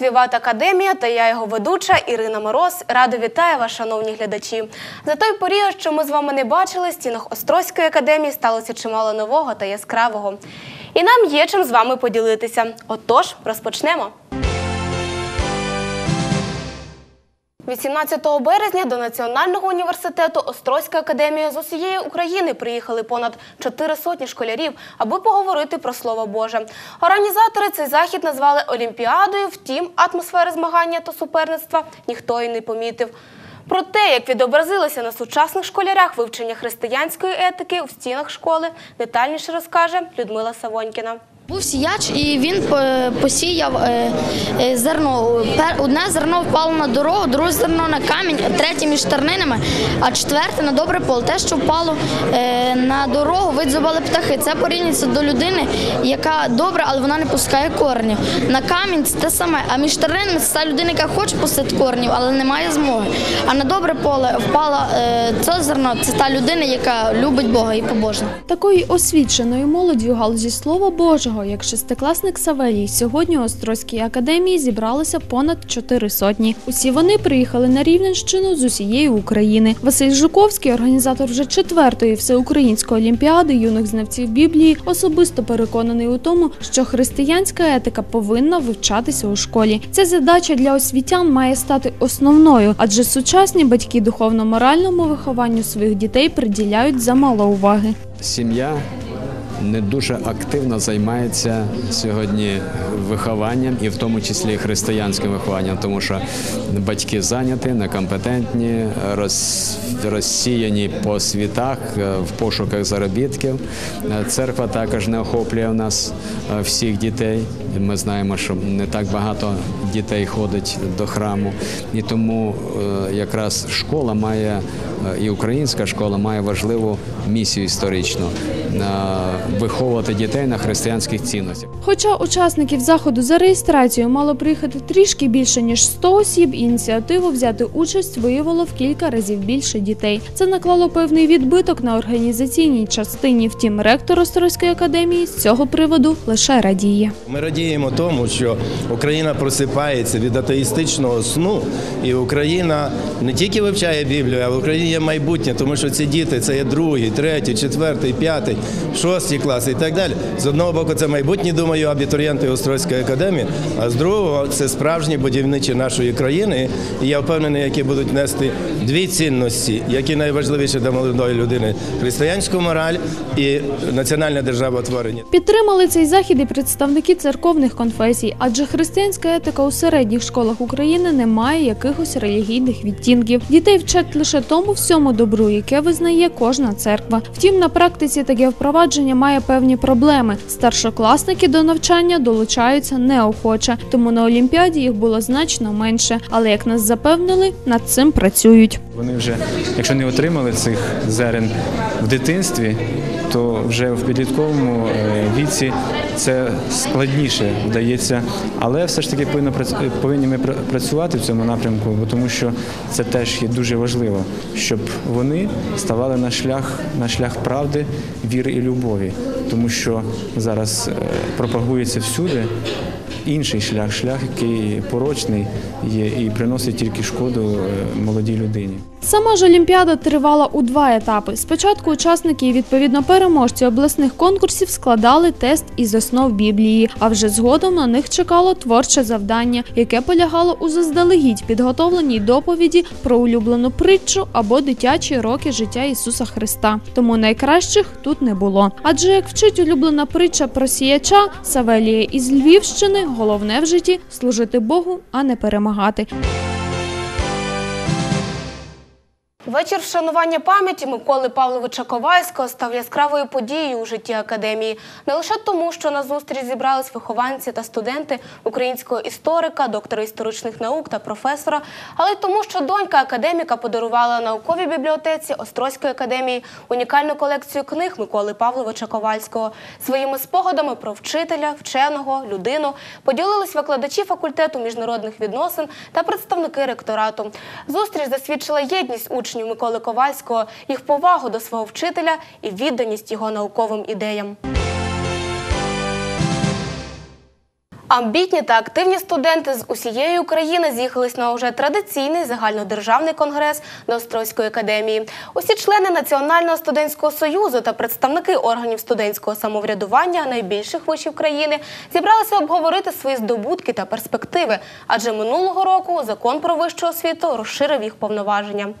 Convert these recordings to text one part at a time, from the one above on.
проект Віват Академія та я його ведуча Ірина Мороз. Радо вітаю вас, шановні глядачі. За той період, що ми з вами не бачили, в стінах Острозької академії сталося чимало нового та яскравого. І нам є чим з вами поділитися. Отож, розпочнемо. 18 березня до Національного університету Острозька академія з усієї України приїхали понад чотири сотні школярів, аби поговорити про слово Боже. Організатори цей захід назвали Олімпіадою. Втім, атмосфери змагання та суперництва ніхто і не помітив. Про те, як відобразилося на сучасних школярях вивчення християнської етики у стінах школи, детальніше розкаже Людмила Савонькіна. Був сіяч, і він е, посіяв е, е, зерно. Одне зерно впало на дорогу, друге зерно на камінь, третє між тернинами, а четверте на добре поле. Те, що впало на дорогу, видзубали птахи. Це порівнюється до людини, яка добра, але вона не пускає коренів. На камінь це те саме. А між тернинами це та людина, яка хоче пустити коренів, але не має змоги. А на добре поле впало це зерно. Це та людина, яка любить Бога і побожна. Такої освіченої молоді у галузі слова Божого, як шестикласник Савелій, сьогодні у Острозькій академії зібралося понад чотири сотні. Усі вони приїхали на Рівненщину з усієї України. Василь Жуковський, організатор вже четвертої всеукраїнської олімпіади юних знавців Біблії, особисто переконаний у тому, що християнська етика повинна вивчатися у школі. Ця задача для освітян має стати основною, адже сучасні батьки духовно-моральному вихованню своїх дітей приділяють замало уваги. Сім'я не дуже активно займається сьогодні вихованням, і в тому числі християнським вихованням, тому що батьки зайняті, некомпетентні, роз, розсіяні по світах е, в пошуках заробітків. Е, Церква також не охоплює в нас е, всіх дітей. Ми знаємо, що не так багато дітей ходить до храму, і тому якраз школа має і українська школа має важливу місію історичну виховувати дітей на християнських цінностях. Хоча учасників заходу за реєстрацією мало приїхати трішки більше ніж 100 осіб, ініціативу взяти участь виявило в кілька разів більше дітей. Це наклало певний відбиток на організаційній частині. Втім, ректор Острозької академії з цього приводу лише радіє. Ми радіємо тому, що Україна просипається від атеїстичного сну, і Україна не тільки вивчає Біблію, а в Україні є майбутнє, тому що ці діти це є другий, третій, четвертий, п'ятий, шостий класи і так далі. З одного боку, це майбутні, думаю, абітурієнти Острозької академії, а з другого це справжні будівничі нашої країни. І я впевнений, які будуть нести дві цінності, які найважливіші для молодої людини: християнську мораль і національне державотворення. Підтримали цей захід і представники церковних конфесій, адже християнська етика у середніх школах України не має якихось релігійних відтінків. Дітей вчать лише тому всьому добру, яке визнає кожна церква. Втім, на практиці таке впровадження має певні проблеми. Старшокласники до навчання долучаються неохоче, тому на олімпіаді їх було значно менше. Але як нас запевнили, над цим працюють. Вони вже, якщо не отримали цих зерен в дитинстві, то вже в підлітковому е, віці це складніше вдається. Але все ж таки повинно повинні ми працювати в цьому напрямку, бо тому що це теж є дуже важливо, щоб вони ставали на шлях, на шлях правди, віри і любові, тому що зараз е, пропагується всюди. Інший шлях, шлях, який порочний є і приносить тільки шкоду е, молодій людині. Сама ж Олімпіада тривала у два етапи. Спочатку учасники і відповідно переможці обласних конкурсів складали тест із основ Біблії, а вже згодом на них чекало творче завдання, яке полягало у заздалегідь підготовленій доповіді про улюблену притчу або дитячі роки життя Ісуса Христа. Тому найкращих тут не було. Адже як вчить улюблена притча про сіяча Савелія із Львівщини, головне в житті служити Богу, а не перемагати. Вечір вшанування пам'яті Миколи Павловича Ковальського став яскравою подією у житті академії не лише тому, що на зустріч зібрались вихованці та студенти українського історика, доктора історичних наук та професора, але й тому, що донька академіка подарувала науковій бібліотеці Острозької академії унікальну колекцію книг Миколи Павловича Ковальського. Своїми спогадами про вчителя, вченого, людину поділились викладачі факультету міжнародних відносин та представники ректорату. Зустріч засвідчила єдність учнів Миколи Ковальського, їх повагу до свого вчителя і відданість його науковим ідеям. Амбітні та активні студенти з усієї України з'їхались на уже традиційний загальнодержавний конгрес до Острозької академії. Усі члени Національного студентського союзу та представники органів студентського самоврядування найбільших вишів країни зібралися обговорити свої здобутки та перспективи, адже минулого року закон про вищу освіту розширив їх повноваження.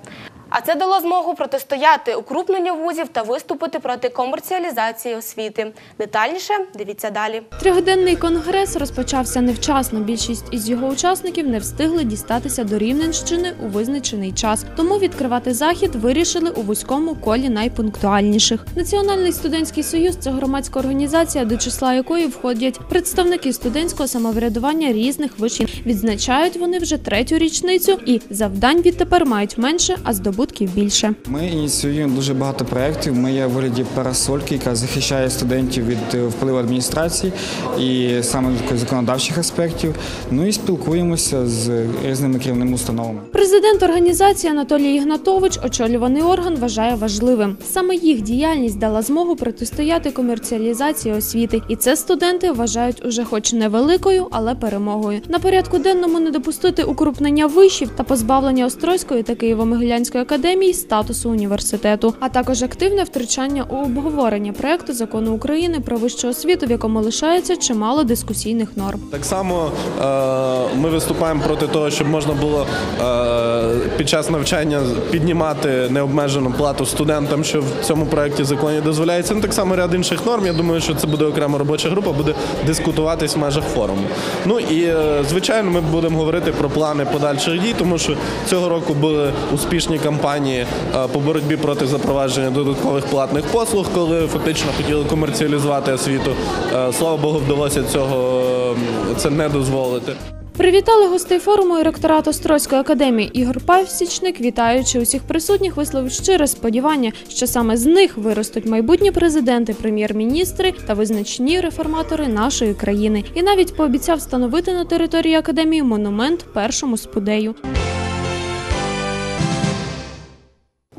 А це дало змогу протистояти укрупненню вузів та виступити проти комерціалізації освіти. Детальніше дивіться далі. Трьохденний конгрес розпочався невчасно. Більшість із його учасників не встигли дістатися до Рівненщини у визначений час. Тому відкривати захід вирішили у вузькому колі найпунктуальніших. Національний студентський союз це громадська організація, до числа якої входять представники студентського самоврядування різних вишів. Відзначають вони вже третю річницю, і завдань відтепер мають менше, а здобутків більше. Ми ініціюємо дуже багато проєктів. Ми є в вигляді парасольки, яка захищає студентів від е, впливу адміністрації і саме законодавчих аспектів. Ну і спілкуємося з різними керівними установами. Президент організації Анатолій Ігнатович очолюваний орган вважає важливим. Саме їх діяльність дала змогу протистояти комерціалізації освіти, і це студенти вважають уже хоч невеликою, але перемогою. На порядку денному не допустити укрупнення вишів та позбавлення Острозької та Києво-Могилянської академії статусу університету, а також активне втручання у обговорення проекту закону України про вищу освіту, в якому лишається чимало дискусійних норм. Так само е, ми виступаємо проти того, щоб можна було е, під час навчання піднімати необмежену плату студентам, що в цьому проєкті законі дозволяється. Ну так само ряд інших норм. Я думаю, що це буде окрема робоча група, буде дискутуватись в межах форуму. Ну і е, звичайно, ми будемо говорити про плани подальших дій, тому що цього року були успішні кампанії е, по боротьбі проти запровадження додаткових платних послуг, коли фактично хотіли комерціалізувати освіту. Е, Слава Богу, вдалося цього це не дозволити. Привітали гостей форуму і ректорат Острозької академії Ігор Павсічник, вітаючи усіх присутніх, висловив щире сподівання, що саме з них виростуть майбутні президенти, прем'єр-міністри та визначні реформатори нашої країни. І навіть пообіцяв встановити на території академії монумент першому спудею.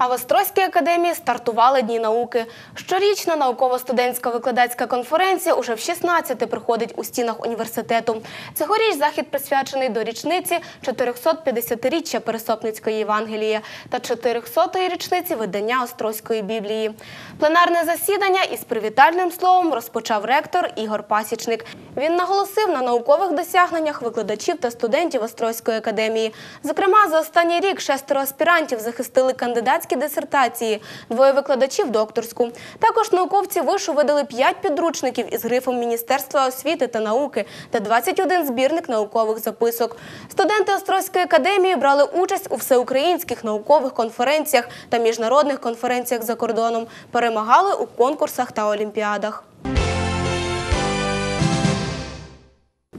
А в Острозькій академії стартували Дні науки. Щорічна науково-студентська викладацька конференція уже в 16 проходить у стінах університету. Цьогоріч захід присвячений до річниці 450-річчя Пересопницької Євангелії та 400-ї річниці видання Острозької Біблії. Пленарне засідання із привітальним словом розпочав ректор Ігор Пасічник. Він наголосив на наукових досягненнях викладачів та студентів Острозької академії. Зокрема, за останній рік шестеро аспірантів захистили кандидатські дисертації, двоє викладачів докторську. Також науковці вишу видали 5 підручників із грифом Міністерства освіти та науки та 21 збірник наукових записок. Студенти Острозької академії брали участь у всеукраїнських наукових конференціях та міжнародних конференціях за кордоном, перемагали у конкурсах та олімпіадах.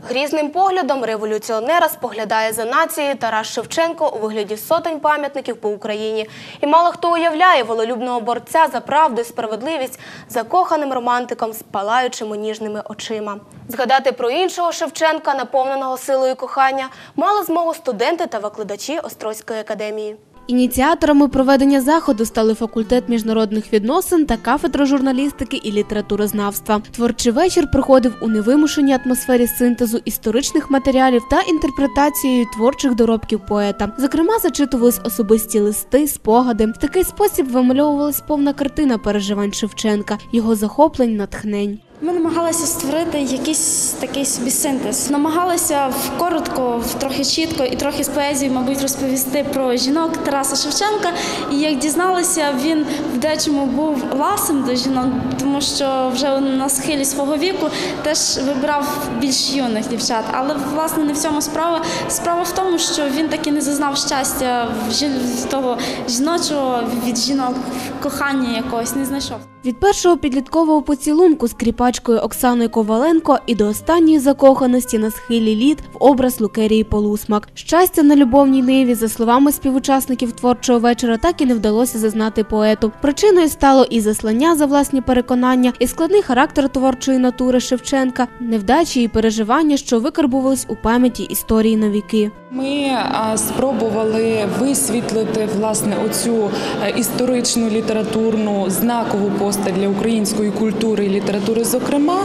Грізним поглядом революціонера споглядає за нацією Тарас Шевченко у вигляді сотень пам'ятників по Україні. І мало хто уявляє вололюбного борця за правду і справедливість закоханим романтиком з палаючими ніжними очима. Згадати про іншого Шевченка, наповненого силою кохання, мали змогу студенти та викладачі Острозької академії. Ініціаторами проведення заходу стали факультет міжнародних відносин та кафедра журналістики і літературознавства. Творчий вечір проходив у невимушеній атмосфері синтезу історичних матеріалів та інтерпретацією творчих доробків поета. Зокрема, зачитувались особисті листи, спогади. В такий спосіб вимальовувалась повна картина переживань Шевченка, його захоплень, натхнень. Ми намагалися створити якийсь такий собі синтез. Намагалися в коротко, в трохи чітко і трохи з поезії, мабуть, розповісти про жінок Тараса Шевченка. І як дізналися, він в дечому був ласим до жінок, тому що вже на схилі свого віку теж вибирав більш юних дівчат. Але власне не в цьому справа. Справа в тому, що він таки не зазнав щастя в жін- того жіночого від жінок кохання якогось не знайшов. Від першого підліткового поцілунку з кріпачкою Оксаною Коваленко і до останньої закоханості на схилі літ в образ Лукерії Полусмак. Щастя на любовній ниві, за словами співучасників творчого вечора, так і не вдалося зазнати поету. Причиною стало і заслання за власні переконання, і складний характер творчої натури Шевченка, невдачі і переживання, що викарбувались у пам'яті історії на віки. Ми спробували висвітлити власне оцю е, історичну літературну знакову постать постать для української культури і літератури, зокрема,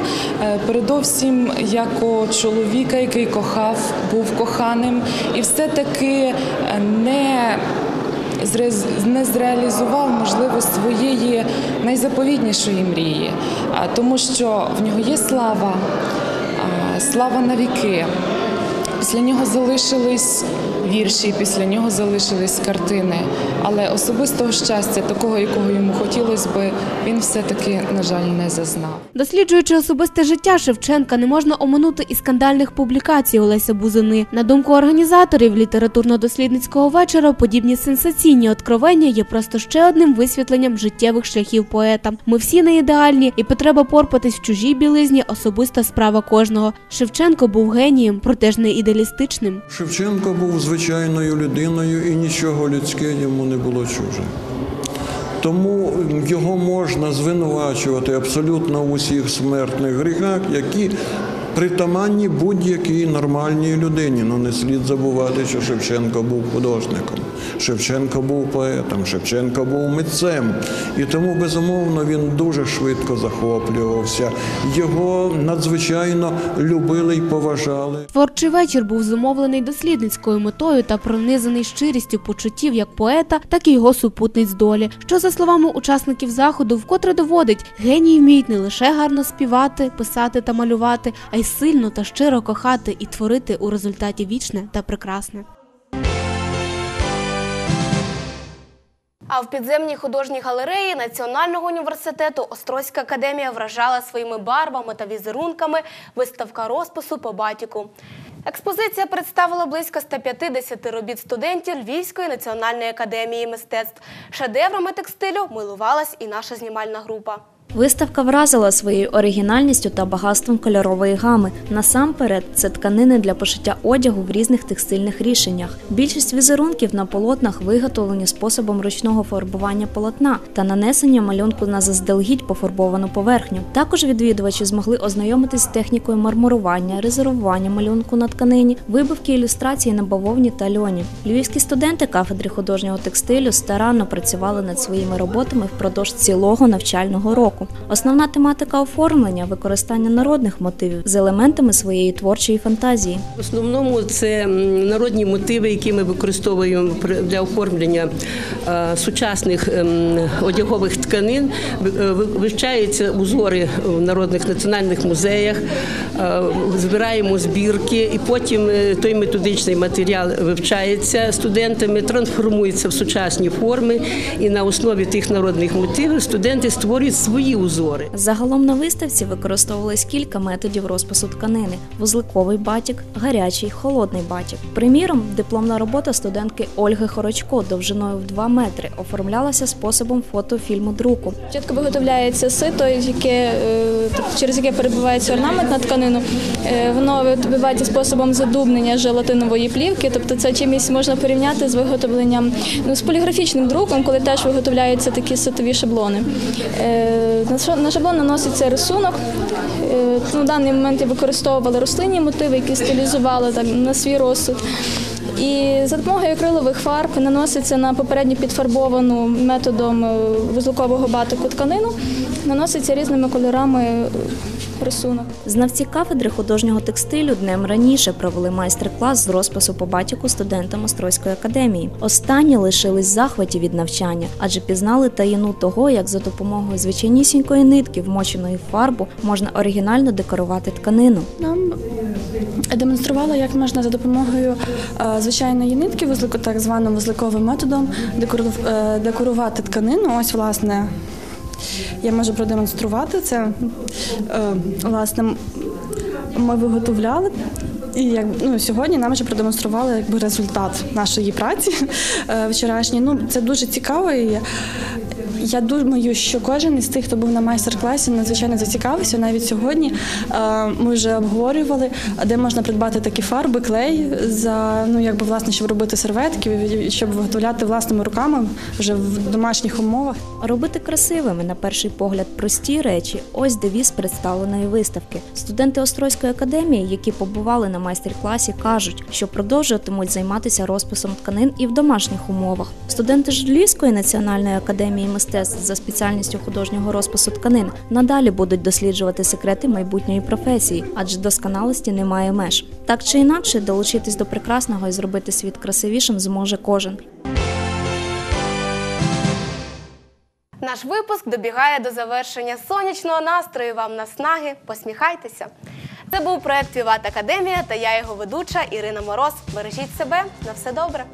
Е, передовсім як чоловіка, який кохав, був коханим, і все-таки е, не не зреалізував можливо своєї найзаповітнішої мрії, тому що в нього є слава, слава на віки. Після нього залишились вірші, після нього залишились картини. Але особистого щастя, такого, якого йому хотілося би, він все-таки, на жаль, не зазнав. Досліджуючи особисте життя Шевченка, не можна оминути і скандальних публікацій Олеся Бузини. На думку організаторів літературно-дослідницького вечора, подібні сенсаційні откровення є просто ще одним висвітленням життєвих шляхів поета. Ми всі не ідеальні, і потреба порпатись в чужій білизні особиста справа кожного. Шевченко був генієм, проте ж не ідеалістичним. Шевченко був звичайною людиною і нічого людське йому не було чуже. Тому його можна звинувачувати абсолютно в усіх смертних гріхах, які притаманні будь-якій нормальній людині. Ну не слід забувати, що Шевченко був художником, Шевченко був поетом, Шевченко був митцем. І тому, безумовно, він дуже швидко захоплювався. Його надзвичайно любили й поважали. Творчий вечір був зумовлений дослідницькою метою та пронизаний щирістю почуттів як поета, так і його супутниць долі. Що за словами учасників заходу, вкотре доводить, генії вміють не лише гарно співати, писати та малювати, а й сильно та щиро кохати і творити у результаті вічне та прекрасне. А в підземній художній галереї Національного університету Острозька академія вражала своїми барвами та візерунками виставка розпису по батіку. Експозиція представила близько 150 робіт студентів Львівської національної академії мистецтв. Шедеврами текстилю милувалась і наша знімальна група. Виставка вразила своєю оригінальністю та багатством кольорової гами. Насамперед, це тканини для пошиття одягу в різних текстильних рішеннях. Більшість візерунків на полотнах виготовлені способом ручного фарбування полотна та нанесення малюнку на заздалегідь пофарбовану поверхню. Також відвідувачі змогли ознайомитись з технікою мармурування, резервування малюнку на тканині, вибивки ілюстрації на бавовні та льоні. Львівські студенти кафедри художнього текстилю старанно працювали над своїми роботами впродовж цілого навчального року. Основна тематика оформлення використання народних мотивів з елементами своєї творчої фантазії. В основному це народні мотиви, які ми використовуємо для оформлення е, сучасних ем, одягових тканин. Е, ви- Вивчаються узори в народних національних музеях, е, збираємо збірки, і потім той методичний матеріал вивчається студентами, трансформується в сучасні форми, і на основі тих народних мотивів студенти створюють свої узори. Загалом на виставці використовувалось кілька методів розпису тканини: вузликовий батік, гарячий, холодний батік. Приміром, дипломна робота студентки Ольги Хорочко довжиною в 2 метри оформлялася способом фотофільму друку. Спочатку виготовляється сито, яке, е, тобто через яке перебувається орнамент на тканину. Е, Воно відбувається способом задубнення желатинової плівки, тобто це чимось можна порівняти з виготовленням ну, з поліграфічним друком, коли теж виготовляються такі ситові шаблони. На ша- шаблон наноситься рисунок. Е, На даний момент я використовувала рослинні мотиви, які стилізували на свій розсуд. І за допомогою акрилових фарб наноситься на попередньо підфарбовану методом е, вузлкового батику тканину, наноситься різними кольорами рисунок. Знавці кафедри художнього текстилю днем раніше провели майстер-клас з розпису по батіку студентам Острозької академії. Останні лишились захваті від навчання, адже пізнали таїну того, як за допомогою звичайнісінької нитки, вмоченої в фарбу, можна оригінально декорувати тканину. Нам демонструвала, як можна за допомогою е, звичайної нитки, так званим вузликовим методом, е, декорувати тканину. Ось, власне, я можу продемонструвати це. Е, Власне, ми виготовляли. І як ну сьогодні нам вже продемонстрували якби результат нашої праці е, вчорашній. Ну це дуже цікаво. І я думаю, що кожен із тих, хто був на майстер-класі, надзвичайно зацікавився. Навіть сьогодні е, ми вже обговорювали, де можна придбати такі фарби, клей за ну якби власне, щоб робити серветки, щоб виготовляти власними руками вже в домашніх умовах. Робити красивими, на перший погляд, прості речі ось девіз представленої виставки. Студенти Острозької академії, які побували на майстер-класі, кажуть, що продовжуватимуть займатися розписом тканин і в домашніх умовах. Студенти ж Львівської національної академії мистецтв мистецтв за спеціальністю художнього розпису тканин надалі будуть досліджувати секрети майбутньої професії, адже досконалості немає меж. Так чи інакше, долучитись до прекрасного і зробити світ красивішим зможе кожен. Наш випуск добігає до завершення сонячного настрою. Вам наснаги. Посміхайтеся. Це був проект Віват Академія та я його ведуча Ірина Мороз. Бережіть себе на все добре.